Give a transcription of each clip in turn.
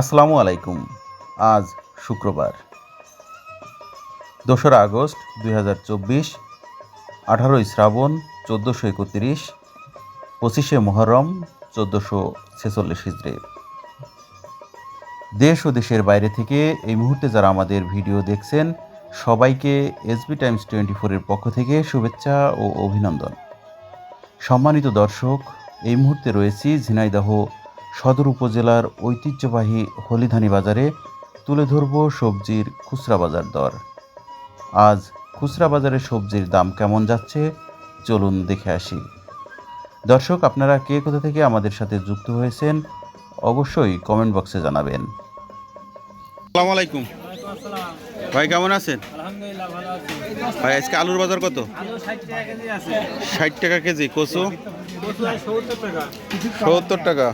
আসসালামু আলাইকুম। আজ শুক্রবার, দোসরা আগস্ট দুই হাজার চব্বিশ, আঠারোই শ্রাবণ চোদ্দোশো একত্রিশ, পঁচিশে মহরম চোদ্দোশো ছেচল্লিশ হিজড়ে দেশ ও দেশের বাইরে থেকে এই মুহূর্তে যারা আমাদের ভিডিও দেখছেন, সবাইকে এসবি টাইমস টোয়েন্টি ফোরের পক্ষ থেকে শুভেচ্ছা ও অভিনন্দন। সম্মানিত দর্শক, এই মুহূর্তে রয়েছি ঝিনাইদহ সদর উপজেলার ঐতিহ্যবাহী হলিধানি বাজারে তুলে ধরব সবজির খুচরা বাজার দর। আজ খুচরা বাজারে সবজির দাম কেমন যাচ্ছে চলুন দেখে আসি। দর্শক আপনারা কে কোথা থেকে আমাদের সাথে যুক্ত হয়েছেন অবশ্যই কমেন্ট বক্সে জানাবেন। আসসালামু আলাইকুম। ভাই কেমন আছেন? ভাই আজকে আলুর বাজার কত? ষাট টাকা কেজি কচু? সত্তর টাকা।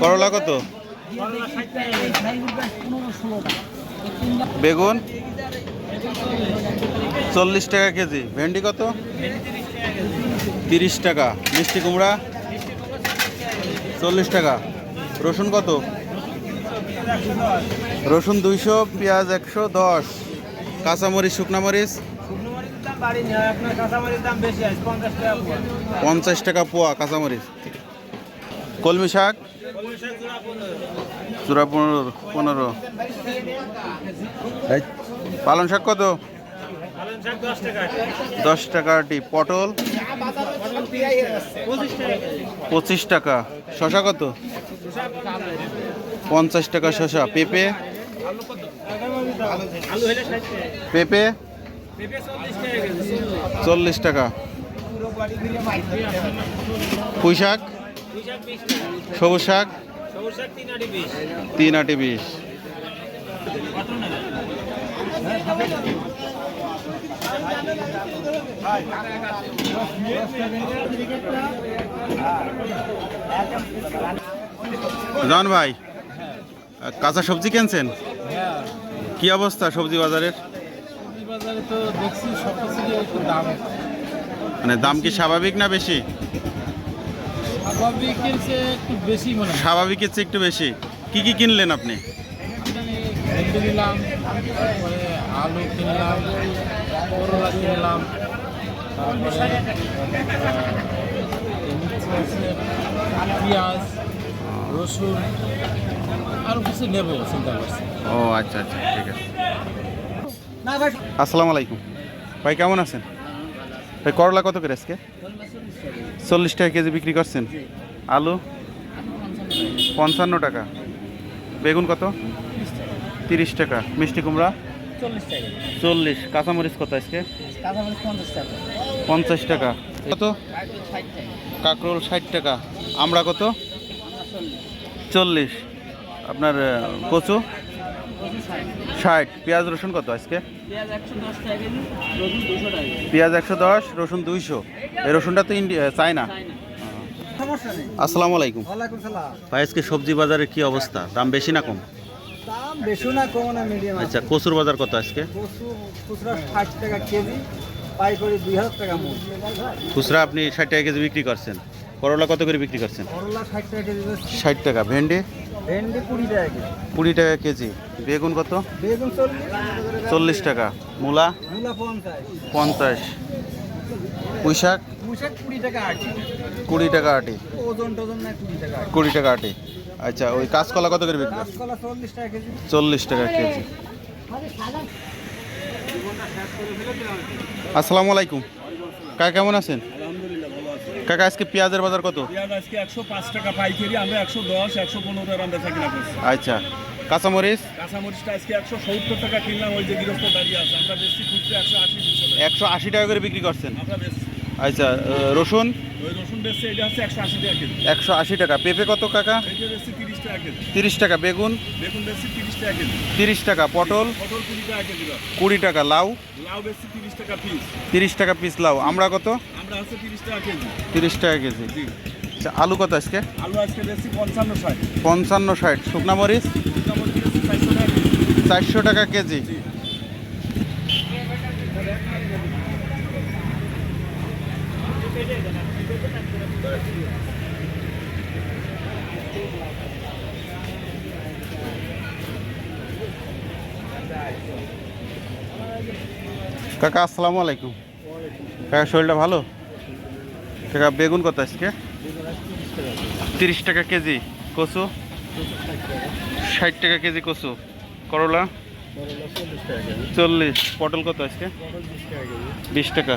করলা কত। বেগুন? চল্লিশ টাকা কেজি। ভেন্ডি কত? তিরিশ টাকা। মিষ্টি কুমড়া? চল্লিশ টাকা। রসুন কত? রসুন দুইশো, পেঁয়াজ একশো, দশ। কাঁচামরিচ, শুকনা মরিচ? শুকনো মরিচের দাম বাড়েনি আর আপনার কাঁচামরিচের দাম বেশি আছে পঞ্চাশ টাকা পোয়া, কাঁচামরিচ। কলমি শাক? চূড়া পনেরো পনেরো। পালং শাক কত? দশ টাকা আটি পটল। পঁচিশ টাকা। শশা কত? পঞ্চাশ টাকা শশা পেঁপে? পেঁপে? চল্লিশ টাকা। পুঁই শাক? সবুজ শাক? তিন আটি বিশ। জন ভাই কাঁচা সবজি কিনছেন? হ্যাঁ। কি অবস্থা সবজি বাজারের সবজি বাজারে তো দেখছি সব কিছু দাম মানে দাম কি স্বাভাবিক না বেশি? স্বাভাবিকের চেয়ে একটু বেশি কি কি কিনলেন আপনি? আলু কিনলাম করলা কিনলাম পেঁয়াজ রসুন আরও কিছু নেব চিন্তা করছি। ও আচ্ছা আচ্ছা ঠিক আছে। আসসালামু আলাইকুম। ভাই কেমন আছেন? ভাই করলা কত করে আজকে? চল্লিশ টাকা কেজি বিক্রি করছেন। আলু? পঞ্চান্ন টাকা। বেগুন কত? তিরিশ টাকা। মিষ্টি কুমড়া? চল্লিশ কাঁচামরিচ কত আজকে? পঞ্চাশ টাকা। পঞ্চাশ টাকা। কত? কাঁকরোল ষাট টাকা। আমরা কত চল্লিশ। আপনার কচু? ষাট। পেঁয়াজ রসুন কত আজকে? পেঁয়াজ একশো দশ রসুন দুইশো। এই রসুনটা তো ইন্ডিয়া চায়না? আসসালামু আলাইকুম। ভাই আজকে সবজি বাজারের কি অবস্থা? দাম বেশি না কম? দাম বেশি না কম না মিডিয়াম আচ্ছা কচুর বাজার কত আজকে? খুচরা আপনি ষাট টাকা কেজি বিক্রি করছেন। করলা কত করে বিক্রি করছেন? করলা ষাট টাকা ভেন্ডি? ভেন্ডি কুড়ি টাকা কুড়ি টাকা কেজি। বেগুন কত? বেগুন চল্লিশ। টাকা। মূলা? মূলা পঞ্চাশ। পুঁই শাক কুড়ি টাকা আটি। কুড়ি টাকা আটি। আচ্ছা ওই কাঁচকলা কত করে বিক্রি কাঁচকলা চল্লিশ টাকা কেজি। চল্লিশ টাকা কেজি। আসসালামু আলাইকুম। কাকা কেমন আছেন? কাকা আজকে পেঁয়াজের বাজার কত? পেঁয়াজ আজকে একশো পাঁচ টাকা পাইকারি আমরা একশো দশ একশো পনেরো আমরা থাকি না আচ্ছা কাঁচামরিচ? কাঁচামরিচটা আজকে একশো সত্তর টাকা কিনলাম ওই যে গৃহস্থ দাঁড়িয়ে আছে। আমরা বেশি খুঁজছি একশো আশি একশো আশি টাকা করে বিক্রি করছেন? আমরা বেশি আচ্ছা রসুন? ওই রসুন বেশি এটা হচ্ছে একশো আশি টাকা কেজি। একশো আশি টাকা। পেঁপে কত কাকা? পেঁপে বেশি তিরিশ টাকা বেগুন বেগুন বেশি তিরিশ টাকা কেজি। তিরিশ টাকা পটল পটল কুড়ি টাকা কেজি। কুড়ি টাকা লাউ লাউ বেশি তিরিশ টাকা পিস তিরিশ টাকা পিস লাউ। আমরা কত? আমরা হচ্ছে তিরিশ টাকা কেজি। তিরিশ টাকা কেজি। আচ্ছা আলু কত আজকে? আলু আজকে বেশি পঞ্চান্ন ষাট। পঞ্চান্ন ষাট। শুকনা মরিচ? চারশো টাকা কেজি। চারশো টাকা কাকা আসসালামু আলাইকুম। কাকা শরীরটা ভালো? কাকা বেগুন কত আজকে? তিরিশ টাকা কেজি কচু। ষাট টাকা কেজি কচু। করলা? চল্লিশ পটল কত আজকে? বিশ টাকা।